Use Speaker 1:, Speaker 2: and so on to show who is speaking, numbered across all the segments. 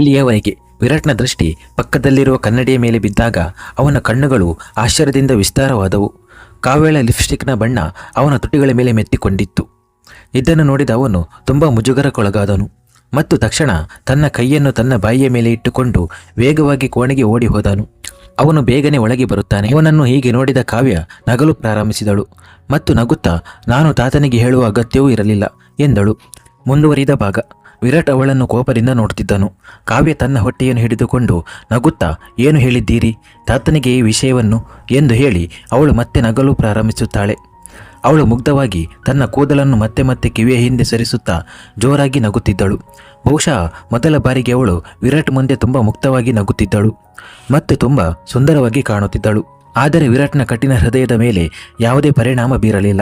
Speaker 1: ಇಲ್ಲಿಯವರೆಗೆ ವಿರಾಟ್ನ ದೃಷ್ಟಿ ಪಕ್ಕದಲ್ಲಿರುವ ಕನ್ನಡಿಯ ಮೇಲೆ ಬಿದ್ದಾಗ ಅವನ ಕಣ್ಣುಗಳು ಆಶ್ಚರ್ಯದಿಂದ ವಿಸ್ತಾರವಾದವು. ಕಾವೇಳ ಲಿಪ್ಸ್ಟಿಕ್ನ ಬಣ್ಣ ಅವನ ತುಟಿಗಳ ಮೇಲೆ ಮೆತ್ತಿಕೊಂಡಿತ್ತು. ಇದನ್ನು ನೋಡಿದ ಅವನು ತುಂಬ ಮುಜುಗರಕ್ಕೊಳಗಾದನು ಮತ್ತು ತಕ್ಷಣ ತನ್ನ ಕೈಯನ್ನು ತನ್ನ ಬಾಯಿಯ ಮೇಲೆ ಇಟ್ಟುಕೊಂಡು ವೇಗವಾಗಿ ಕೋಣೆಗೆ ಓಡಿ ಹೋದನು. ಅವನು ಬೇಗನೆ ಒಳಗೆ ಬರುತ್ತಾನೆ. ಅವನನ್ನು ಹೀಗೆ ನೋಡಿದ ಕಾವ್ಯ ನಗಲು ಪ್ರಾರಂಭಿಸಿದಳು ಮತ್ತು ನಗುತ್ತಾ, ನಾನು ತಾತನಿಗೆ ಹೇಳುವ ಅಗತ್ಯವೂ ಇರಲಿಲ್ಲ ಎಂದಳು. ಮುಂದುವರಿದ ಭಾಗ. ವಿರಾಟ್ ಅವಳನ್ನು ಕೋಪದಿಂದ ನೋಡುತ್ತಿದ್ದನು ಕಾವ್ಯ ತನ್ನ ಹೊಟ್ಟೆಯನ್ನು ಹಿಡಿದುಕೊಂಡು, ನಗುತ್ತಾ, ಏನು ಹೇಳಿದ್ದೀರಿ? ತಾತನಿಗೆ ಈ ವಿಷಯವನ್ನು? ಎಂದು ಹೇಳಿ, ಅವಳು ಮತ್ತೆ ನಗಲು ಪ್ರಾರಂಭಿಸುತ್ತಾಳೆ. ಅವಳು ಮುಗ್ಧವಾಗಿ ತನ್ನ ಕೂದಲನ್ನು ಮತ್ತೆ ಮತ್ತೆ ಕಿವಿಯ ಹಿಂದೆ ಸರಿಸುತ್ತಾ ಜೋರಾಗಿ ನಗುತ್ತಿದ್ದಳು. ಬಹುಶಃ ಮೊದಲ ಬಾರಿಗೆ ಅವಳು ವಿರಾಟ್ ಮುಂದೆ ತುಂಬ ಮುಕ್ತವಾಗಿ ನಗುತ್ತಿದ್ದಳು ಮತ್ತು ತುಂಬ ಸುಂದರವಾಗಿ ಕಾಣುತ್ತಿದ್ದಳು. ಆದರೆ ವಿರಾಟ್ನ ಕಠಿಣ ಹೃದಯದ ಮೇಲೆ ಯಾವುದೇ ಪರಿಣಾಮ ಬೀರಲಿಲ್ಲ.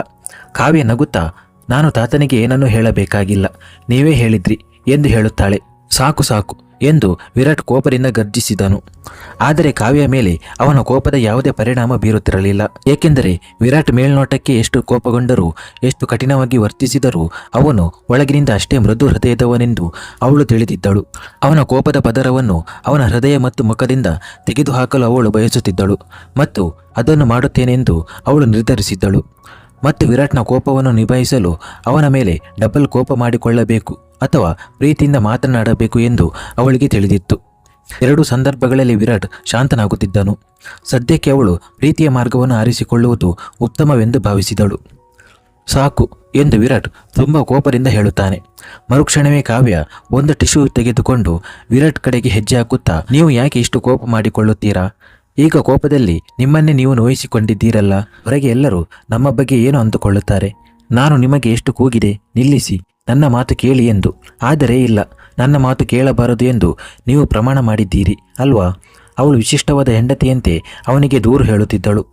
Speaker 1: ಕಾವ್ಯ ನಗುತ್ತಾ, ನಾನು ತಾತನಿಗೆ ಏನನ್ನೂ ಹೇಳಬೇಕಾಗಿಲ್ಲ. ನೀವೇ ಹೇಳಿದ್ರಿ. ಎಂದು ಹೇಳುತ್ತಾಳೆ. ಸಾಕು ಸಾಕು, ಎಂದು ವಿರಾಟ್ ಕೋಪದಿಂದ ಗರ್ಜಿಸಿದನು. ಆದರೆ ಕಾವ್ಯ ಮೇಲೆ ಅವನ ಕೋಪದ ಯಾವುದೇ ಪರಿಣಾಮ ಬೀರುತ್ತಿರಲಿಲ್ಲ. ಏಕೆಂದರೆ ವಿರಾಟ್ ಮೇಲ್ನೋಟಕ್ಕೆ ಎಷ್ಟು ಕೋಪಗೊಂಡರೂ, ಎಷ್ಟು ಕಠಿಣವಾಗಿ ವರ್ತಿಸಿದರೂ, ಅವನು ಒಳಗಿನಿಂದ ಅಷ್ಟೇ ಮೃದು ಹೃದಯದವನೆಂದು ಅವಳು ತಿಳಿದಿದ್ದಳು. ಅವನ ಕೋಪದ ಪದರವನ್ನು ಅವನ ಹೃದಯ ಮತ್ತು ಮುಖದಿಂದ ತೆಗೆದುಹಾಕಲು ಅವಳು ಬಯಸುತ್ತಿದ್ದಳು ಮತ್ತು ಅದನ್ನು ಮಾಡುತ್ತೇನೆಂದು ಅವಳು ನಿರ್ಧರಿಸಿದ್ದಳು. ಮತ್ತು ವಿರಾಟ್ನ ಕೋಪವನ್ನು ನಿಭಾಯಿಸಲು ಅವನ ಮೇಲೆ ಡಬಲ್ ಕೋಪ ಮಾಡಿಕೊಳ್ಳಬೇಕು. ಅಥವಾ ಪ್ರೀತಿಯಿಂದ ಮಾತನಾಡಬೇಕು ಎಂದು ಅವಳಿಗೆ ತಿಳಿದಿತ್ತು. ಎರಡು ಸಂದರ್ಭಗಳಲ್ಲಿ ವಿರಾಟ್ ಶಾಂತನಾಗುತ್ತಿದ್ದನು. ಸದ್ಯಕ್ಕೆ ಅವಳು ಪ್ರೀತಿಯ ಮಾರ್ಗವನ್ನು ಆರಿಸಿಕೊಳ್ಳುವುದು ಉತ್ತಮವೆಂದು ಭಾವಿಸಿದಳು. ಸಾಕು ಎಂದು ವಿರಾಟ್ ತುಂಬ ಕೋಪದಿಂದ ಹೇಳುತ್ತಾನೆ. ಮರುಕ್ಷಣವೇ ಕಾವ್ಯ ಒಂದು ಟಿಶ್ಯೂ ತೆಗೆದುಕೊಂಡು ವಿರಾಟ್ ಕಡೆಗೆ ಹೆಜ್ಜೆ ಹಾಕುತ್ತಾ, ನೀವು ಯಾಕೆ ಇಷ್ಟು ಕೋಪ ಮಾಡಿಕೊಳ್ಳುತ್ತೀರಾ? ಈಗ ಕೋಪದಲ್ಲಿ ನಿಮ್ಮನ್ನೇ ನೀವು ನೋಯಿಸಿಕೊಂಡಿದ್ದೀರಲ್ಲ. ಹೊರಗೆ ಎಲ್ಲರೂ ನಮ್ಮ ಬಗ್ಗೆ ಏನು ಅಂದುಕೊಳ್ಳುತ್ತಾರೆ? ನಾನು ನಿಮಗೆ ಎಷ್ಟು ಕೂಗಿದೆ ನಿಲ್ಲಿಸಿ, ನನ್ನ ಮಾತು ಕೇಳಿ ಎಂದು. ಆದರೆ ಇಲ್ಲ, ನನ್ನ ಮಾತು ಕೇಳಬಾರದು ಎಂದು ನೀವು ಪ್ರಮಾಣ ಮಾಡಿದ್ದೀರಿ, ಅಲ್ವಾ? ಅವಳು ವಿಶಿಷ್ಟವಾದ ಹೆಂಡತಿಯಂತೆ ಅವನಿಗೆ ದೂರು ಹೇಳುತ್ತಿದ್ದಳು.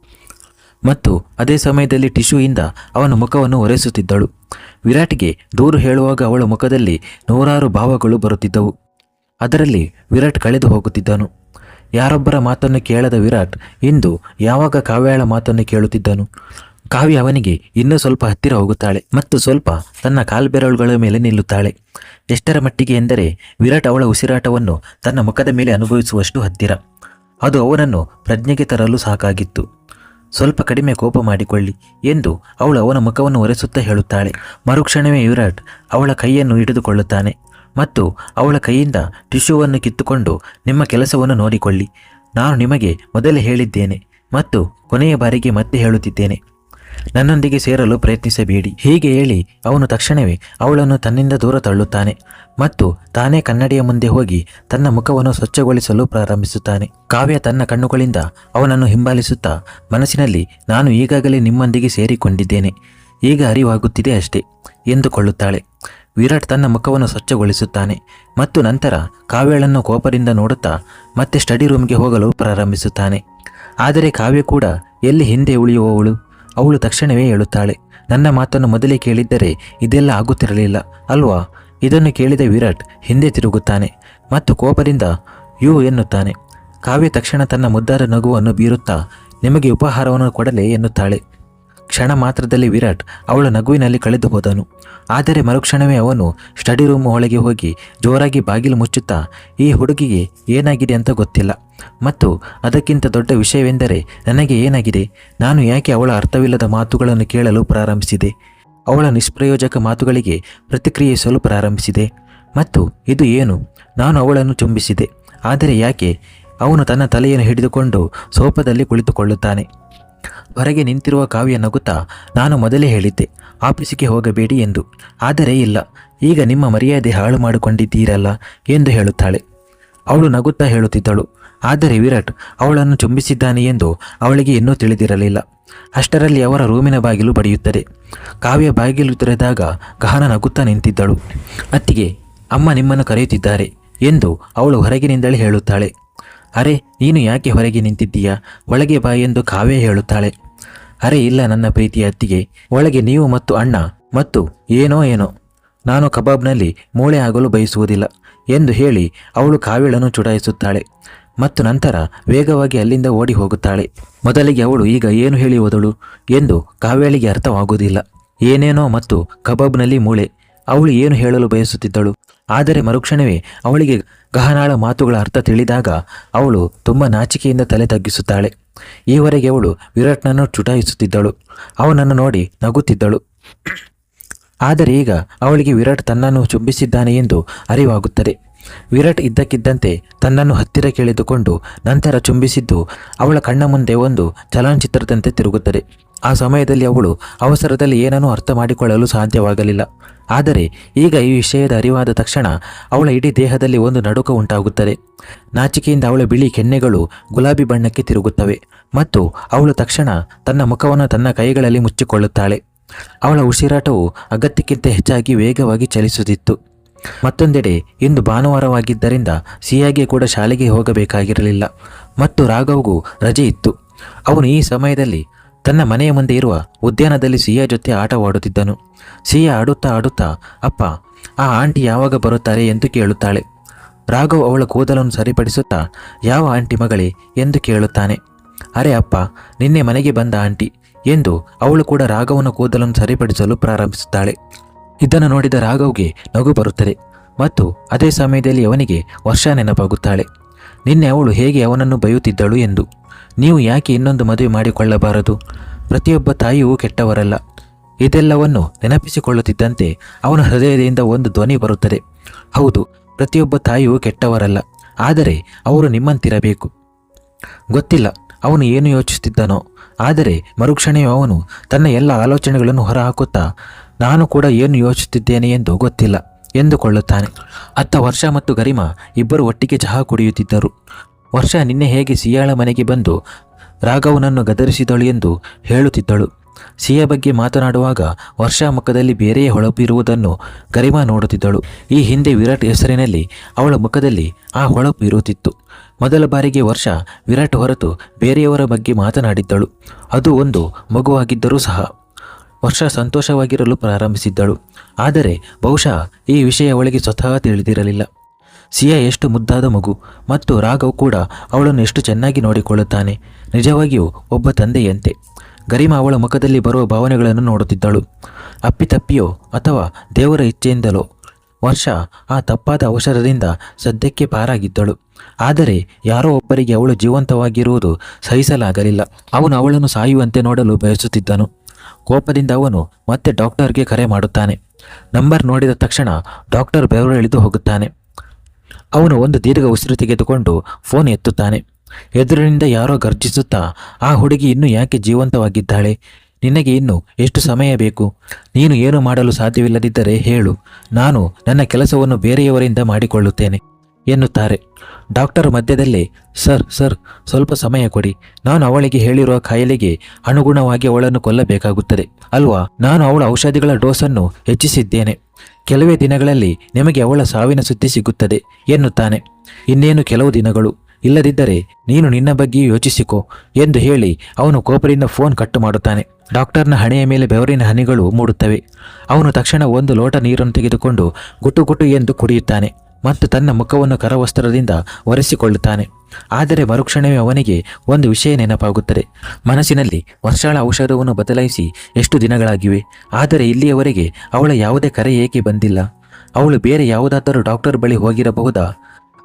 Speaker 1: ಮತ್ತು ಅದೇ ಸಮಯದಲ್ಲಿ ಟಿಶ್ಯೂಯಿಂದ ಅವನ ಮುಖವನ್ನು ಒರೆಸುತ್ತಿದ್ದಳು. ವಿರಾಟ್ಗೆ ದೂರು ಹೇಳುವಾಗ ಅವಳ ಮುಖದಲ್ಲಿ ನೂರಾರು ಭಾವಗಳು ಬರುತ್ತಿದ್ದವು. ಅದರಲ್ಲಿ ವಿರಾಟ್ ಕಳೆದು ಹೋಗುತ್ತಿದ್ದನು. ಯಾರೊಬ್ಬರ ಮಾತನ್ನು ಕೇಳದ ವಿರಾಟ್ ಇಂದು ಯಾವಾಗ ಕಾವ್ಯಾಳ ಮಾತನ್ನು ಕೇಳುತ್ತಿದ್ದನು? ಕಾವ್ಯ ಅವನಿಗೆ ಇನ್ನೂ ಸ್ವಲ್ಪ ಹತ್ತಿರ ಹೋಗುತ್ತಾಳೆ ಮತ್ತು ಸ್ವಲ್ಪ ತನ್ನ ಕಾಲ್ಬೆರಳುಗಳ ಮೇಲೆ ನಿಲ್ಲುತ್ತಾಳೆ. ಎಷ್ಟರ ಮಟ್ಟಿಗೆ ಎಂದರೆ ವಿರಾಟ್ ಅವಳ ಉಸಿರಾಟವನ್ನು ತನ್ನ ಮುಖದ ಮೇಲೆ ಅನುಭವಿಸುವಷ್ಟು ಹತ್ತಿರ. ಅದು ಅವನನ್ನು ಪ್ರಜ್ಞೆಗೆ ತರಲು ಸಾಕಾಗಿತ್ತು. ಸ್ವಲ್ಪ ಕಡಿಮೆ ಕೋಪ ಮಾಡಿಕೊಳ್ಳಿ ಎಂದು ಅವಳು ಅವನ ಮುಖವನ್ನು ಒರೆಸುತ್ತಾ ಹೇಳುತ್ತಾಳೆ. ಮರುಕ್ಷಣವೇ ವಿರಾಟ್ ಅವಳ ಕೈಯನ್ನು ಹಿಡಿದುಕೊಳ್ಳುತ್ತಾನೆ ಮತ್ತು ಅವಳ ಕೈಯಿಂದ ಟಿಶ್ಯೂವನ್ನು ಕಿತ್ತುಕೊಂಡು ನಿಮ್ಮ ಕೆಲಸವನ್ನು ನೋಡಿಕೊಳ್ಳಿ. ನಾನು ನಿಮಗೆ ಮೊದಲೇ ಹೇಳಿದ್ದೇನೆ ಮತ್ತು ಕೊನೆಯ ಬಾರಿಗೆ ಮತ್ತೆ ಹೇಳುತ್ತಿದ್ದೇನೆ. ನನ್ನೊಂದಿಗೆ ಸೇರಲು ಪ್ರಯತ್ನಿಸಬೇಡಿ. ಹೀಗೆ ಹೇಳಿ ಅವನು ತಕ್ಷಣವೇ ಅವಳನ್ನು ತನ್ನಿಂದ ದೂರ ತಳ್ಳುತ್ತಾನೆ ಮತ್ತು ತಾನೇ ಕನ್ನಡಿಯ ಮುಂದೆ ಹೋಗಿ ತನ್ನ ಮುಖವನ್ನು ಸ್ವಚ್ಛಗೊಳಿಸಲು ಪ್ರಾರಂಭಿಸುತ್ತಾನೆ. ಕಾವ್ಯ ತನ್ನ ಕಣ್ಣುಗಳಿಂದ ಅವನನ್ನು ಹಿಂಬಾಲಿಸುತ್ತಾ ಮನಸ್ಸಿನಲ್ಲಿ ನಾನು ಈಗಾಗಲೇ ನಿಮ್ಮೊಂದಿಗೆ ಸೇರಿಕೊಂಡಿದ್ದೇನೆ. ಈಗ ಅರಿವಾಗುತ್ತಿದೆ ಅಷ್ಟೇ ಎಂದುಕೊಳ್ಳುತ್ತಾಳೆ. ವಿರಾಟ್ ತನ್ನ ಮುಖವನ್ನು ಸ್ವಚ್ಛಗೊಳಿಸುತ್ತಾನೆ ಮತ್ತು ನಂತರ ಕಾವ್ಯಳನ್ನು ಕೋಪದಿಂದ ನೋಡುತ್ತಾ ಮತ್ತೆ ಸ್ಟಡಿ ರೂಮ್ಗೆ ಹೋಗಲು ಪ್ರಾರಂಭಿಸುತ್ತಾನೆ. ಆದರೆ ಕಾವ್ಯ ಕೂಡ ಎಲ್ಲಿ ಹಿಂದೆ ಉಳಿಯುವವಳು? ಅವಳು ತಕ್ಷಣವೇ ಹೇಳುತ್ತಾಳೆ, ನನ್ನ ಮಾತನ್ನು ಮೊದಲೇ ಕೇಳಿದ್ದರೆ ಇದೆಲ್ಲ ಆಗುತ್ತಿರಲಿಲ್ಲ, ಅಲ್ವಾ? ಇದನ್ನು ಕೇಳಿದ ವಿರಾಟ್ ಹಿಂದೆ ತಿರುಗುತ್ತಾನೆ ಮತ್ತು ಕೋಪದಿಂದ, ಯು ಎನ್ನುತ್ತಾನೆ. ಕಾವ್ಯ ತಕ್ಷಣ ತನ್ನ ಮುದ್ದಾದ ನಗುವನ್ನು ಬೀರುತ್ತಾ, ನಿಮಗೆ ಉಪಹಾರವನ್ನು ಕೊಡಲೇ ಎನ್ನುತ್ತಾಳೆ. ಕ್ಷಣ ಮಾತ್ರದಲ್ಲಿ ವಿರಾಟ್ ಅವಳ ನಗುವಿನಲ್ಲಿ ಕಳೆದು ಹೋದನು. ಆದರೆ ಮರುಕ್ಷಣವೇ ಅವನು ಸ್ಟಡಿ ರೂಮ್ ಒಳಗೆ ಹೋಗಿ ಜೋರಾಗಿ ಬಾಗಿಲು ಮುಚ್ಚುತ್ತಾ, ಈ ಹುಡುಗಿಗೆ ಏನಾಗಿದೆ ಅಂತ ಗೊತ್ತಿಲ್ಲ. ಮತ್ತು ಅದಕ್ಕಿಂತ ದೊಡ್ಡ ವಿಷಯವೆಂದರೆ ನನಗೆ ಏನಾಗಿದೆ? ನಾನು ಯಾಕೆ ಅವಳ ಅರ್ಥವಿಲ್ಲದ ಮಾತುಗಳನ್ನು ಕೇಳಲು ಪ್ರಾರಂಭಿಸಿದೆ? ಅವಳ ನಿಷ್ಪ್ರಯೋಜಕ ಮಾತುಗಳಿಗೆ ಪ್ರತಿಕ್ರಿಯಿಸಲು ಪ್ರಾರಂಭಿಸಿದೆ. ಮತ್ತು ಇದು ಏನು? ನಾನು ಅವಳನ್ನು ಚುಂಬಿಸಿದೆ ಆದರೆ ಯಾಕೆ? ಅವನು ತನ್ನ ತಲೆಯನ್ನು ಹಿಡಿದುಕೊಂಡು ಸೋಪದಲ್ಲಿ ಕುಳಿತುಕೊಳ್ಳುತ್ತಾನೆ. ಹೊರಗೆ ನಿಂತಿರುವ ಕಾವ್ಯ ನಗುತ್ತಾ, ನಾನು ಮೊದಲೇ ಹೇಳಿದ್ದೆ, ಆಫೀಸಿಗೆ ಹೋಗಬೇಡಿ ಎಂದು. ಆದರೆ ಇಲ್ಲ, ಈಗ ನಿಮ್ಮ ಮರ್ಯಾದೆ ಹಾಳು ಮಾಡಿಕೊಂಡಿದ್ದೀರಲ್ಲ ಎಂದು ಹೇಳುತ್ತಾಳೆ. ಅವಳು ನಗುತ್ತಾ ಹೇಳುತ್ತಿದ್ದಳು. ಆದರೆ ವಿರಾಟ್, ಅವಳನ್ನು ಚುಂಬಿಸಿದ್ದಾನೆ ಎಂದು ಅವಳಿಗೆ ಇನ್ನೂ ತಿಳಿದಿರಲಿಲ್ಲ. ಅಷ್ಟರಲ್ಲಿ ಅವರ ರೂಮಿನ ಬಾಗಿಲು ಬಡಿಯುತ್ತದೆ. ಕಾವ್ಯ ಬಾಗಿಲು ತೆರೆದಾಗ ಗಹನ ನಗುತ್ತಾ ನಿಂತಿದ್ದಳು. ಅತ್ತಿಗೆ, ಅಮ್ಮ ನಿಮ್ಮನ್ನು ಕರೆಯುತ್ತಿದ್ದಾರೆ ಎಂದು ಅವಳು ಹೊರಗಿನಿಂದಲೇ ಹೇಳುತ್ತಾಳೆ. ಅರೆ, ನೀನು ಯಾಕೆ ಹೊರಗೆ ನಿಂತಿದ್ದೀಯಾ? ಒಳಗೆ ಬಾ ಎಂದು ಕಾವ್ಯ ಹೇಳುತ್ತಾಳೆ. ಅರೆ ಇಲ್ಲ ನನ್ನ ಪ್ರೀತಿಯ ಅತ್ತಿಗೆ. ಒಳಗೆ ನೀವು ಮತ್ತು ಅಣ್ಣ ಮತ್ತು ಏನೋ ಏನೋ. ನಾನು ಕಬಾಬ್ನಲ್ಲಿ ಮೂಳೆ ಆಗಲು ಬಯಸುವುದಿಲ್ಲ ಎಂದು ಹೇಳಿ ಅವಳು ಕಾವಿಳನ್ನು ಚುಡಾಯಿಸುತ್ತಾಳೆ ಮತ್ತು ನಂತರ ವೇಗವಾಗಿ ಅಲ್ಲಿಂದ ಓಡಿ ಹೋಗುತ್ತಾಳೆ. ಮೊದಲಿಗೆ ಅವಳು ಈಗ ಏನು ಹೇಳಿ ಹೋದಳು ಎಂದು ಕಾವ್ಯಾಳಿಗೆ ಅರ್ಥವಾಗುವುದಿಲ್ಲ. ಏನೇನೋ ಮತ್ತು ಕಬಾಬ್ನಲ್ಲಿ ಮೂಳೆ. ಅವಳು ಏನು ಹೇಳಲು ಬಯಸುತ್ತಿದ್ದಳು. ಆದರೆ ಮರುಕ್ಷಣವೇ ಅವಳಿಗೆ ಗಹನಾಳ ಮಾತುಗಳ ಅರ್ಥ ತಿಳಿದಾಗ ಅವಳು ತುಂಬ ನಾಚಿಕೆಯಿಂದ ತಲೆ ತಗ್ಗಿಸುತ್ತಾಳೆ. ಈವರೆಗೆ ಅವಳು ವಿರಾಟ್ನನ್ನು ಚುಟಾಯಿಸುತ್ತಿದ್ದಳು. ಅವನನ್ನು ನೋಡಿ ನಗುತ್ತಿದ್ದಳು. ಆದರೆ ಈಗ ಅವಳಿಗೆ ವಿರಾಟ್ ತನ್ನನ್ನು ಚುಂಬಿಸಿದ್ದಾನೆ ಎಂದು ಅರಿವಾಗುತ್ತದೆ. ವಿರಾಟ್ ಇದ್ದಕ್ಕಿದ್ದಂತೆ ತನ್ನನ್ನು ಹತ್ತಿರ ಕೇಳಿದುಕೊಂಡು ನಂತರ ಚುಂಬಿಸಿದ್ದು ಅವಳ ಕಣ್ಣ ಮುಂದೆ ಒಂದು ಚಲನಚಿತ್ರದಂತೆ ತಿರುಗುತ್ತದೆ. ಆ ಸಮಯದಲ್ಲಿ ಅವಳು ಅವಸರದಲ್ಲಿ ಏನನ್ನೂ ಅರ್ಥ ಮಾಡಿಕೊಳ್ಳಲು ಸಾಧ್ಯವಾಗಲಿಲ್ಲ. ಆದರೆ ಈಗ ಈ ವಿಷಯದ ಅರಿವಾದ ತಕ್ಷಣ ಅವಳ ಇಡೀ ದೇಹದಲ್ಲಿ ಒಂದು ನಡುಕ ಉಂಟಾಗುತ್ತದೆ. ನಾಚಿಕೆಯಿಂದ ಅವಳ ಬಿಳಿ ಕೆನ್ನೆಗಳು ಗುಲಾಬಿ ಬಣ್ಣಕ್ಕೆ ತಿರುಗುತ್ತವೆ ಮತ್ತು ಅವಳು ತಕ್ಷಣ ತನ್ನ ಮುಖವನ್ನು ತನ್ನ ಕೈಗಳಲ್ಲಿ ಮುಚ್ಚಿಕೊಳ್ಳುತ್ತಾಳೆ. ಅವಳ ಉಸಿರಾಟವು ಅಗತ್ಯಕ್ಕಿಂತ ಹೆಚ್ಚಾಗಿ ವೇಗವಾಗಿ ಚಲಿಸುತ್ತಿತ್ತು. ಮತ್ತೊಂದೆಡೆ ಇಂದು ಭಾನುವಾರವಾಗಿದ್ದರಿಂದ ಸಿಯಾಗೆ ಕೂಡ ಶಾಲೆಗೆ ಹೋಗಬೇಕಾಗಿರಲಿಲ್ಲ ಮತ್ತು ರಾಘವ್ಗೂ ರಜೆ ಇತ್ತು. ಅವನು ಈ ಸಮಯದಲ್ಲಿ ತನ್ನ ಮನೆಯ ಮುಂದೆ ಇರುವ ಉದ್ಯಾನದಲ್ಲಿ ಸಿಹಿಯ ಜೊತೆ ಆಟವಾಡುತ್ತಿದ್ದನು. ಸಿಹಿಯ ಆಡುತ್ತಾ ಆಡುತ್ತಾ, ಅಪ್ಪ, ಆ ಆಂಟಿ ಯಾವಾಗ ಬರುತ್ತಾರೆ ಎಂದು ಕೇಳುತ್ತಾಳೆ. ರಾಘವ್ ಅವಳ ಕೂದಲನ್ನು ಸರಿಪಡಿಸುತ್ತಾ, ಯಾವ ಆಂಟಿ ಮಗಳೇ? ಎಂದು ಕೇಳುತ್ತಾನೆ. ಅರೆ ಅಪ್ಪ, ನಿನ್ನೆ ಮನೆಗೆ ಬಂದ ಆಂಟಿ ಎಂದು ಅವಳು ಕೂಡ ರಾಘವನ ಕೂದಲನ್ನು ಸರಿಪಡಿಸಲು ಪ್ರಾರಂಭಿಸುತ್ತಾಳೆ. ಇದನ್ನು ನೋಡಿದ ರಾಘವ್ಗೆ ನಗು ಬರುತ್ತದೆ ಮತ್ತು ಅದೇ ಸಮಯದಲ್ಲಿ ಅವನಿಗೆ ವರ್ಷ ನೆನಪಾಗುತ್ತಾಳೆ. ನಿನ್ನೆ ಅವಳು ಹೇಗೆ ಅವನನ್ನು ಬೈಯುತ್ತಿದ್ದಳು ಎಂದು. ನೀವು ಯಾಕೆ ಇನ್ನೊಂದು ಮದುವೆ ಮಾಡಿಕೊಳ್ಳಬಾರದು? ಪ್ರತಿಯೊಬ್ಬ ತಾಯಿಯೂ ಕೆಟ್ಟವರಲ್ಲ. ಇದೆಲ್ಲವನ್ನು ನೆನಪಿಸಿಕೊಳ್ಳುತ್ತಿದ್ದಂತೆ ಅವನ ಹೃದಯದಿಂದ ಒಂದು ಧ್ವನಿ ಬರುತ್ತದೆ. ಹೌದು, ಪ್ರತಿಯೊಬ್ಬ ತಾಯಿಯೂ ಕೆಟ್ಟವರಲ್ಲ. ಆದರೆ ಅವರು ನಿಮ್ಮಂತಿರಬೇಕು. ಗೊತ್ತಿಲ್ಲ, ಅವನು ಏನು ಯೋಚಿಸುತ್ತಿದ್ದನೋ. ಆದರೆ ಮರುಕ್ಷಣೆಯೂ ಅವನು ತನ್ನ ಎಲ್ಲ ಆಲೋಚನೆಗಳನ್ನು ಹೊರಹಾಕುತ್ತಾ, ನಾನು ಕೂಡ ಏನು ಯೋಚಿಸುತ್ತಿದ್ದೇನೆ ಎಂದು ಗೊತ್ತಿಲ್ಲ ಎಂದುಕೊಳ್ಳುತ್ತಾನೆ. ಅತ್ತ ವರ್ಷ ಮತ್ತು ಗರಿಮಾ ಇಬ್ಬರು ಒಟ್ಟಿಗೆ ಚಹಾ ಕುಡಿಯುತ್ತಿದ್ದರು. ವರ್ಷ ನಿನ್ನೆ ಹೇಗೆ ಸಿಯಾಳ ಮನೆಗೆ ಬಂದು ರಾಘವನನ್ನು ಗದರಿಸಿದಳು ಎಂದು ಹೇಳುತ್ತಿದ್ದಳು. ಸಿಯ ಬಗ್ಗೆ ಮಾತನಾಡುವಾಗ ವರ್ಷ ಮುಖದಲ್ಲಿ ಬೇರೆಯೇ ಹೊಳಪಿರುವುದನ್ನು ಗರಿಮಾ ನೋಡುತ್ತಿದ್ದಳು. ಈ ಹಿಂದೆ ವಿರಾಟ್ ಹೆಸರಿನಲ್ಲಿ ಅವಳ ಮುಖದಲ್ಲಿ ಆ ಹೊಳಪು ಇರುತ್ತಿತ್ತು. ಮೊದಲ ಬಾರಿಗೆ ವರ್ಷ ವಿರಾಟ್ ಹೊರತು ಬೇರೆಯವರ ಬಗ್ಗೆ ಮಾತನಾಡಿದ್ದಳು. ಅದು ಒಂದು ಮಗುವಾಗಿದ್ದರೂ ಸಹ ವರ್ಷ ಸಂತೋಷವಾಗಿರಲು ಪ್ರಾರಂಭಿಸಿದ್ದಳು. ಆದರೆ ಬಹುಶಃ ಈ ವಿಷಯ ಅವಳಿಗೆ ಸ್ವತಃ ತಿಳಿದಿರಲಿಲ್ಲ. ಸಿಯಾ ಎಷ್ಟು ಮುದ್ದಾದ ಮಗು ಮತ್ತು ರಾಘವ್ ಕೂಡ ಅವಳನ್ನು ಎಷ್ಟು ಚೆನ್ನಾಗಿ ನೋಡಿಕೊಳ್ಳುತ್ತಾನೆ. ನಿಜವಾಗಿಯೂ ಒಬ್ಬ ತಂದೆಯಂತೆ. ಗರಿಮಾ ಅವಳ ಮುಖದಲ್ಲಿ ಬರುವ ಭಾವನೆಗಳನ್ನು ನೋಡುತ್ತಿದ್ದಳು. ಅಪ್ಪಿತಪ್ಪಿಯೋ ಅಥವಾ ದೇವರ ಇಚ್ಛೆಯಿಂದಲೋ? ವರ್ಷ ಆ ತಪ್ಪಾದ ಅವಸರದಿಂದ ಸದ್ಯಕ್ಕೆ ಪಾರಾಗಿದ್ದಳು. ಆದರೆ ಯಾರೋ ಒಬ್ಬರಿಗೆ ಅವಳು ಜೀವಂತವಾಗಿರುವುದು ಸಹಿಸಲಾಗಲಿಲ್ಲ. ಅವನು ಅವಳನ್ನು ಸಾಯುವಂತೆ ನೋಡಲು ಬಯಸುತ್ತಿದ್ದನು. ಕೋಪದಿಂದ ಅವನು ಮತ್ತೆ ಡಾಕ್ಟರ್ಗೆ ಕರೆ ಮಾಡುತ್ತಾನೆ. ನಂಬರ್ ನೋಡಿದ ತಕ್ಷಣ ಡಾಕ್ಟರ್ ಬೆವರೆಳೆದು ಹೋಗುತ್ತಾನೆ. ಅವನು ಒಂದು ದೀರ್ಘ ಉಸಿರು ತೆಗೆದುಕೊಂಡು ಫೋನ್ ಎತ್ತುತ್ತಾನೆ. ಎದುರಿನಿಂದ ಯಾರೋ ಗರ್ಜಿಸುತ್ತಾ, ಆ ಹುಡುಗಿ ಇನ್ನೂ ಯಾಕೆ ಜೀವಂತವಾಗಿದ್ದಾಳೆ? ನಿನಗೆ ಇನ್ನು ಎಷ್ಟು ಸಮಯ ಬೇಕು? ನೀನು ಏನು ಮಾಡಲು ಸಾಧ್ಯವಿಲ್ಲದಿದ್ದರೆ ಹೇಳು. ನಾನು ನನ್ನ ಕೆಲಸವನ್ನು ಬೇರೆಯವರಿಂದ ಮಾಡಿಕೊಳ್ಳುತ್ತೇನೆ, ಎನ್ನುತ್ತಾರೆ. ಡಾಕ್ಟರ್ ಮಧ್ಯದಲ್ಲೇ, ಸರ್ ಸರ್, ಸ್ವಲ್ಪ ಸಮಯ ಕೊಡಿ. ನಾನು ಅವಳಿಗೆ ಹೇಳಿರುವ ಕಾಯಿಲೆಗೆ ಅನುಗುಣವಾಗಿ ಅವಳನ್ನು ಕೊಲ್ಲಬೇಕಾಗುತ್ತದೆ. ಅಲ್ವಾ? ನಾನು ಅವಳ ಔಷಧಿಗಳ ಡೋಸನ್ನು ಹೆಚ್ಚಿಸಿದ್ದೇನೆ. ಕೆಲವೇ ದಿನಗಳಲ್ಲಿ ನಿಮಗೆ ಅವಳ ಸಾವಿನ ಸುದ್ದಿ ಸಿಗುತ್ತದೆ ಎನ್ನುತ್ತಾನೆ. ಇನ್ನೇನು ಕೆಲವು ದಿನಗಳು? ಇಲ್ಲದಿದ್ದರೆ ನೀನು ನಿನ್ನ ಬಗ್ಗೆಯೂ ಯೋಚಿಸಿಕೋ ಎಂದು ಹೇಳಿ ಅವನು ಕೋಪರಿಂದ ಫೋನ್ ಕಟ್ಟು ಮಾಡುತ್ತಾನೆ. ಡಾಕ್ಟರ್ನ ಹಣೆಯ ಮೇಲೆ ಬೆವರಿನ ಹನಿಗಳು ಮೂಡುತ್ತವೆ. ಅವನು ತಕ್ಷಣ ಒಂದು ಲೋಟ ನೀರನ್ನು ತೆಗೆದುಕೊಂಡು ಗುಟು ಗುಟು ಎಂದು ಕುಡಿಯುತ್ತಾನೆ ಮತ್ತು ತನ್ನ ಮುಖವನ್ನು ಕರವಸ್ತ್ರದಿಂದ ಒರೆಸಿಕೊಳ್ಳುತ್ತಾನೆ. ಆದರೆ ಮರುಕ್ಷಣವೇ ಅವನಿಗೆ ಒಂದು ವಿಷಯ ನೆನಪಾಗುತ್ತದೆ. ಮನಸ್ಸಿನಲ್ಲಿ ವರ್ಷಾಳ ಔಷಧವನ್ನು ಬದಲಾಯಿಸಿ ಎಷ್ಟು ದಿನಗಳಾಗಿವೆ? ಆದರೆ ಇಲ್ಲಿಯವರೆಗೆ ಅವಳ ಯಾವುದೇ ಕರೆ ಏಕೆ ಬಂದಿಲ್ಲ? ಅವಳು ಬೇರೆ ಯಾವುದಾದರೂ ಡಾಕ್ಟರ್ ಬಳಿ ಹೋಗಿರಬಹುದಾ?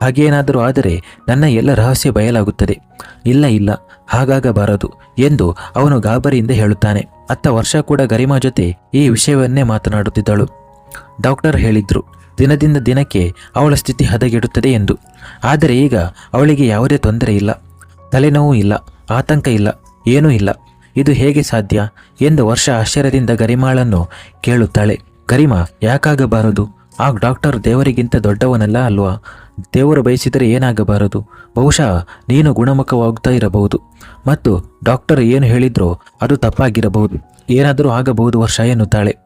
Speaker 1: ಹಾಗೇನಾದರೂ ಆದರೆ ನನ್ನ ಎಲ್ಲ ರಹಸ್ಯ ಬಯಲಾಗುತ್ತದೆ. ಇಲ್ಲ ಇಲ್ಲ, ಹಾಗಾಗಬಾರದು ಎಂದು ಅವನು ಗಾಬರಿಯಿಂದ ಹೇಳುತ್ತಾನೆ. ಅತ್ತ ವರ್ಷ ಕೂಡ ಗರಿಮಾ ಜೊತೆ ಈ ವಿಷಯವನ್ನೇ ಮಾತನಾಡುತ್ತಿದ್ದಳು. ಡಾಕ್ಟರ್ ಹೇಳಿದ್ರು ದಿನದಿಂದ ದಿನಕ್ಕೆ ಅವಳ ಸ್ಥಿತಿ ಹದಗೆಡುತ್ತದೆ ಎಂದು. ಆದರೆ ಈಗ ಅವಳಿಗೆ ಯಾವುದೇ ತೊಂದರೆ ಇಲ್ಲ. ತಲೆನೋವು ಇಲ್ಲ. ಆತಂಕ ಇಲ್ಲ. ಏನೂ ಇಲ್ಲ. ಇದು ಹೇಗೆ ಸಾಧ್ಯ ಎಂದು ವರ್ಷ ಆಶ್ಚರ್ಯದಿಂದ ಗರಿಮಾಳನ್ನು ಕೇಳುತ್ತಾಳೆ. ಗರಿಮಾ, ಯಾಕಾಗಬಾರದು? ಆ ಡಾಕ್ಟರ್ ದೇವರಿಗಿಂತ ದೊಡ್ಡವನಲ್ಲ ಅಲ್ವಾ? ದೇವರು ಬಯಸಿದರೆ ಏನಾಗಬಾರದು? ಬಹುಶಃ ನೀನು ಗುಣಮುಖವಾಗುತ್ತಾ ಇರಬಹುದು. ಮತ್ತು ಡಾಕ್ಟರ್ ಏನು ಹೇಳಿದ್ರೋ ಅದು ತಪ್ಪಾಗಿರಬಹುದು. ಏನಾದರೂ ಆಗಬಹುದು ವರ್ಷ ಎನ್ನುತ್ತಾಳೆ.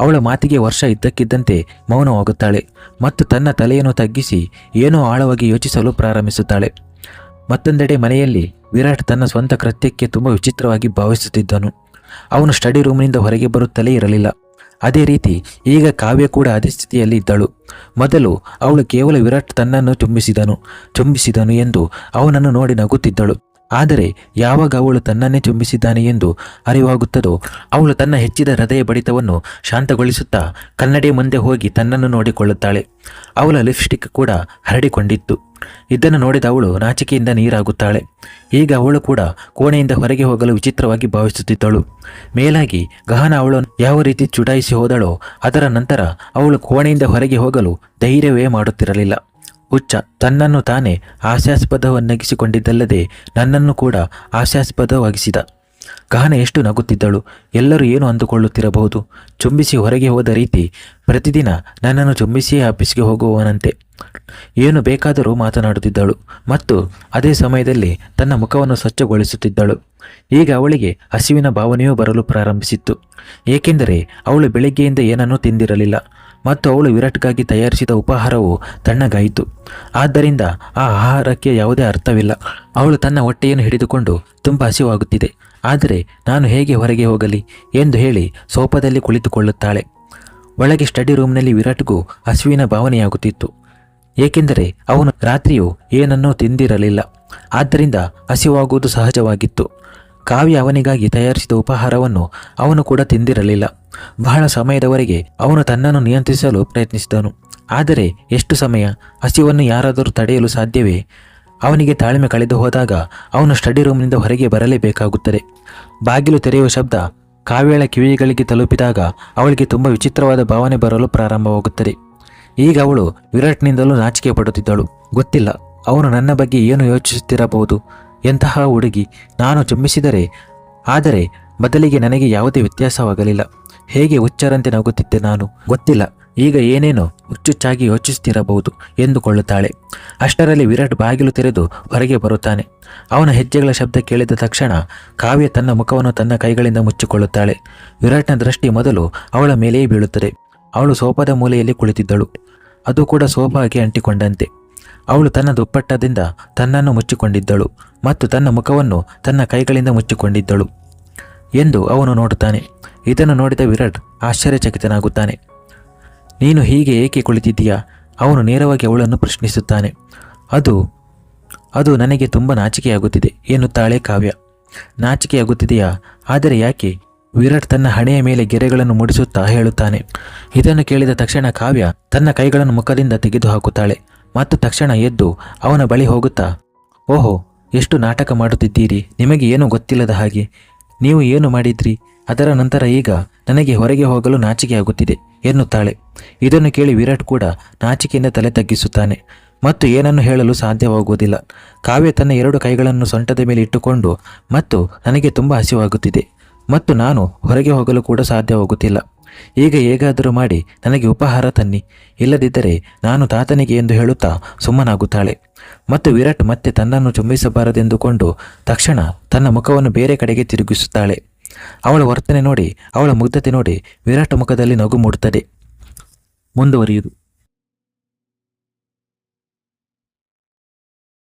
Speaker 1: ಅವಳ ಮಾತಿಗೆ ವರ್ಷ ಇದ್ದಕ್ಕಿದ್ದಂತೆ ಮೌನವಾಗುತ್ತಾಳೆ ಮತ್ತು ತನ್ನ ತಲೆಯನ್ನು ತಗ್ಗಿಸಿ ಏನೋ ಆಳವಾಗಿ ಯೋಚಿಸಲು ಪ್ರಾರಂಭಿಸುತ್ತಾಳೆ. ಮತ್ತೊಂದೆಡೆ ಮನೆಯಲ್ಲಿ ವಿರಾಟ್ ತನ್ನ ಸ್ವಂತ ಕೃತ್ಯಕ್ಕೆ ತುಂಬ ವಿಚಿತ್ರವಾಗಿ ಭಾವಿಸುತ್ತಿದ್ದನು. ಅವನು ಸ್ಟಡಿ ರೂಮಿನಿಂದ ಹೊರಗೆ ಬರುತ್ತಲೇ ಇರಲಿಲ್ಲ. ಅದೇ ರೀತಿ ಈಗ ಕಾವ್ಯ ಕೂಡ ಅದೇ ಸ್ಥಿತಿಯಲ್ಲಿ ಇದ್ದಳು. ಮೊದಲು ಅವಳು ಕೇವಲ ವಿರಾಟ್ ತನ್ನನ್ನು ಚುಂಬಿಸಿದನು ಚುಂಬಿಸಿದನು ಎಂದು ಅವನನ್ನು ನೋಡಿ ನಗುತ್ತಿದ್ದಳು. ಆದರೆ ಯಾವಾಗ ಅವಳು ತನ್ನನ್ನೇ ಚುಂಬಿಸಿದ್ದಾನೆ ಎಂದು ಅರಿವಾಗುತ್ತದೋ, ಅವಳು ತನ್ನ ಹೆಚ್ಚಿದ ಹೃದಯ ಬಡಿತವನ್ನು ಶಾಂತಗೊಳಿಸುತ್ತಾ ಕನ್ನಡಿ ಮುಂದೆ ಹೋಗಿ ತನ್ನನ್ನು ನೋಡಿಕೊಳ್ಳುತ್ತಾಳೆ. ಅವಳ ಲಿಪ್ಸ್ಟಿಕ್ ಕೂಡ ಹರಡಿಕೊಂಡಿತ್ತು. ಇದನ್ನು ನೋಡಿದ ಅವಳು ನಾಚಿಕೆಯಿಂದ ನೀರಾಗುತ್ತಾಳೆ. ಈಗ ಅವಳು ಕೂಡ ಕೋಣೆಯಿಂದ ಹೊರಗೆ ಹೋಗಲು ವಿಚಿತ್ರವಾಗಿ ಭಾವಿಸುತ್ತಿದ್ದಳು. ಮೇಲಾಗಿ ಗಹನ ಅವಳು ಯಾವ ರೀತಿ ಚುಡಾಯಿಸಿ ಹೋದಳೋ ಅದರ ನಂತರ ಅವಳು ಕೋಣೆಯಿಂದ ಹೊರಗೆ ಹೋಗಲು ಧೈರ್ಯವೇ ಮಾಡುತ್ತಿರಲಿಲ್ಲ. ಹುಚ್ಚ ತನ್ನನ್ನು ತಾನೇ ಹಾಸ್ಯಾಸ್ಪದವನ್ನಗಿಸಿಕೊಂಡಿದ್ದಲ್ಲದೆ ನನ್ನನ್ನು ಕೂಡ ಹಾಸ್ಯಾಸ್ಪದವಾಗಿಸಿದ. ಗಹನ ಎಷ್ಟು ನಗುತ್ತಿದ್ದಳು. ಎಲ್ಲರೂ ಏನು ಅಂದುಕೊಳ್ಳುತ್ತಿರಬಹುದು. ಚುಂಬಿಸಿ ಹೊರಗೆ ಹೋದ ರೀತಿ ಪ್ರತಿದಿನ ನನ್ನನ್ನು ಚುಂಬಿಸಿಯೇ ಆಫೀಸ್ಗೆ ಹೋಗುವವನಂತೆ. ಏನು ಬೇಕಾದರೂ ಮಾತನಾಡುತ್ತಿದ್ದಳು. ಮತ್ತು ಅದೇ ಸಮಯದಲ್ಲಿ ತನ್ನ ಮುಖವನ್ನು ಸ್ವಚ್ಛಗೊಳಿಸುತ್ತಿದ್ದಳು. ಈಗ ಅವಳಿಗೆ ಹಸಿವಿನ ಭಾವನೆಯೂ ಬರಲು ಪ್ರಾರಂಭಿಸಿತ್ತು. ಏಕೆಂದರೆ ಅವಳು ಬೆಳಿಗ್ಗೆಯಿಂದ ಏನನ್ನೂ ತಿಂದಿರಲಿಲ್ಲ. ಮತ್ತು ಅವಳು ವಿರಾಟ್ಗಾಗಿ ತಯಾರಿಸಿದ ಉಪಹಾರವು ತಣ್ಣಗಾಯಿತು. ಆದ್ದರಿಂದ ಆ ಆಹಾರಕ್ಕೆ ಯಾವುದೇ ಅರ್ಥವಿಲ್ಲ. ಅವಳು ತನ್ನ ಹೊಟ್ಟೆಯನ್ನು ಹಿಡಿದುಕೊಂಡು ತುಂಬ ಹಸಿವಾಗುತ್ತಿದೆ. ಆದರೆ ನಾನು ಹೇಗೆ ಹೊರಗೆ ಹೋಗಲಿ ಎಂದು ಹೇಳಿ ಸೋಫಾದಲ್ಲಿ ಕುಳಿತುಕೊಳ್ಳುತ್ತಾಳೆ. ಒಳಗೆ ಸ್ಟಡಿ ರೂಮ್ನಲ್ಲಿ ವಿರಾಟ್ಗೂ ಹಸಿವಿನ ಭಾವನೆಯಾಗುತ್ತಿತ್ತು. ಏಕೆಂದರೆ ಅವನು ರಾತ್ರಿಯು ಏನನ್ನೂ ತಿಂದಿರಲಿಲ್ಲ. ಆದ್ದರಿಂದ ಹಸಿವಾಗುವುದು ಸಹಜವಾಗಿತ್ತು. ಕಾವ್ಯ ಅವನಿಗಾಗಿ ತಯಾರಿಸಿದ ಉಪಹಾರವನ್ನು ಅವನು ಕೂಡ ತಿಂದಿರಲಿಲ್ಲ. ಬಹಳ ಸಮಯದವರೆಗೆ ಅವನು ತನ್ನನ್ನು ನಿಯಂತ್ರಿಸಲು ಪ್ರಯತ್ನಿಸಿದನು. ಆದರೆ ಎಷ್ಟು ಸಮಯ? ಹಸಿವನ್ನು ಯಾರಾದರೂ ತಡೆಯಲು ಸಾಧ್ಯವೇ? ಅವನಿಗೆ ತಾಳ್ಮೆ ಕಳೆದು ಹೋದಾಗ ಅವನು ಸ್ಟಡಿ ರೂಮ್ನಿಂದ ಹೊರಗೆ ಬರಲೇಬೇಕಾಗುತ್ತದೆ. ಬಾಗಿಲು ತೆರೆಯುವ ಶಬ್ದ ಕಾವ್ಯಳ ಕಿವಿಗಳಿಗೆ ತಲುಪಿದಾಗ ಅವಳಿಗೆ ತುಂಬ ವಿಚಿತ್ರವಾದ ಭಾವನೆ ಬರಲು ಪ್ರಾರಂಭವಾಗುತ್ತದೆ. ಈಗ ಅವಳು ವಿರಾಟ್ನಿಂದಲೂ ನಾಚಿಕೆ ಪಡುತ್ತಿದ್ದಳು. ಗೊತ್ತಿಲ್ಲ, ಅವನು ನನ್ನ ಬಗ್ಗೆ ಏನು ಯೋಚಿಸುತ್ತಿರಬಹುದು? ಎಂತಹ ಹುಡುಗಿ ನಾನು ಚುಂಬಿಸಿದರೆ ಆದರೆ ಬದಲಿಗೆ ನನಗೆ ಯಾವುದೇ ವ್ಯತ್ಯಾಸವಾಗಲಿಲ್ಲ. ಹೇಗೆ ಹುಚ್ಚರಂತೆ ನಗುತ್ತಿದ್ದೆ ನಾನು ಗೊತ್ತಿಲ್ಲ. ಈಗ ಏನೇನೋ ಹುಚ್ಚುಚ್ಚಾಗಿ ಯೋಚಿಸುತ್ತಿರಬಹುದು ಎಂದುಕೊಳ್ಳುತ್ತಾಳೆ. ಅಷ್ಟರಲ್ಲಿ ವಿರಾಟ್ ಬಾಗಿಲು ತೆರೆದು ಹೊರಗೆ ಬರುತ್ತಾನೆ. ಅವನ ಹೆಜ್ಜೆಗಳ ಶಬ್ದ ಕೇಳಿದ ತಕ್ಷಣ ಕಾವ್ಯ ತನ್ನ ಮುಖವನ್ನು ತನ್ನ ಕೈಗಳಿಂದ ಮುಚ್ಚಿಕೊಳ್ಳುತ್ತಾಳೆ. ವಿರಾಟ್ನ ದೃಷ್ಟಿ ಮೊದಲು ಅವಳ ಮೇಲೆಯೇ ಬೀಳುತ್ತದೆ. ಅವಳು ಸೋಫಾದ ಮೂಲೆಯಲ್ಲಿ ಕುಳಿತಿದ್ದಳು. ಅದು ಕೂಡ ಸೋಫಾಗೆ ಅಂಟಿಕೊಂಡಂತೆ. ಅವಳು ತನ್ನ ದುಪ್ಪಟ್ಟದಿಂದ ತನ್ನನ್ನು ಮುಚ್ಚಿಕೊಂಡಿದ್ದಳು ಮತ್ತು ತನ್ನ ಮುಖವನ್ನು ತನ್ನ ಕೈಗಳಿಂದ ಮುಚ್ಚಿಕೊಂಡಿದ್ದಳು ಎಂದು ಅವನು ನೋಡುತ್ತಾನೆ. ಇದನ್ನು ನೋಡಿದ ವಿರಾಟ್ ಆಶ್ಚರ್ಯಚಕಿತನಾಗುತ್ತಾನೆ. ನೀನು ಹೀಗೆ ಏಕೆ ಕುಳಿತಿದ್ದೀಯಾ? ಅವನು ನೇರವಾಗಿ ಅವಳನ್ನು ಪ್ರಶ್ನಿಸುತ್ತಾನೆ. ಅದು ಅದು ನನಗೆ ತುಂಬ ನಾಚಿಕೆಯಾಗುತ್ತಿದೆ ಎನ್ನುತ್ತಾಳೆ ಕಾವ್ಯ. ನಾಚಿಕೆಯಾಗುತ್ತಿದೆಯಾ? ಆದರೆ ಯಾಕೆ? ವಿರಾಟ್ ತನ್ನ ಹಣೆಯ ಮೇಲೆ ಗೆರೆಗಳನ್ನು ಮೂಡಿಸುತ್ತಾ ಹೇಳುತ್ತಾನೆ. ಇದನ್ನು ಕೇಳಿದ ತಕ್ಷಣ ಕಾವ್ಯ ತನ್ನ ಕೈಗಳನ್ನು ಮುಖದಿಂದ ತೆಗೆದುಹಾಕುತ್ತಾಳೆ. ಮತ್ತು ತಕ್ಷಣ ಎದ್ದು ಅವನ ಬಳಿ ಹೋಗುತ್ತಾ, ಓಹೋ, ಎಷ್ಟು ನಾಟಕ ಮಾಡುತ್ತಿದ್ದೀರಿ? ನಿಮಗೆ ಏನೂ ಗೊತ್ತಿಲ್ಲದ ಹಾಗೆ? ನೀವು ಏನು ಮಾಡಿದ್ರಿ? ಅದರ ನಂತರ ಈಗ ನನಗೆ ಹೊರಗೆ ಹೋಗಲು ನಾಚಿಕೆ ಆಗುತ್ತಿದೆ, ಎನ್ನುತ್ತಾಳೆ. ಇದನ್ನು ಕೇಳಿ ವಿರಾಟ್ ಕೂಡ ನಾಚಿಕೆಯಿಂದ ತಲೆ ತಗ್ಗಿಸುತ್ತಾನೆ ಮತ್ತು ಏನನ್ನು ಹೇಳಲು ಸಾಧ್ಯವಾಗುವುದಿಲ್ಲ. ಕಾವ್ಯ ತನ್ನ ಎರಡು ಕೈಗಳನ್ನು ಸೊಂಟದ ಮೇಲೆ ಇಟ್ಟುಕೊಂಡು, ಮತ್ತು ನನಗೆ ತುಂಬ ಹಸಿವಾಗುತ್ತಿದೆ, ಮತ್ತು ನಾನು ಹೊರಗೆ ಹೋಗಲು ಕೂಡ ಸಾಧ್ಯವಾಗುತ್ತಿಲ್ಲ. ಈಗ ಹೇಗಾದರೂ ಮಾಡಿ ನನಗೆ ಉಪಹಾರ ತನ್ನಿ. ಇಲ್ಲದಿದ್ದರೆ ನಾನು ತಾತನಿಗೆ ಎಂದು ಹೇಳುತ್ತಾ ಸುಮ್ಮನಾಗುತ್ತಾಳೆ. ಮತ್ತು ವಿರಾಟ್ ಮತ್ತೆ ತನ್ನನ್ನು ಚುಂಬಿಸಬಾರದೆಂದುಕೊಂಡು ತಕ್ಷಣ ತನ್ನ ಮುಖವನ್ನು ಬೇರೆ ಕಡೆಗೆ ತಿರುಗಿಸುತ್ತಾಳೆ. ಅವಳ ವರ್ತನೆ ನೋಡಿ, ಅವಳ ಮುಗ್ಧತೆ ನೋಡಿ ವಿರಾಟ್ ಮುಖದಲ್ಲಿ ನಗು ಮೂಡುತ್ತದೆ. ಮುಂದುವರಿಯುವುದು.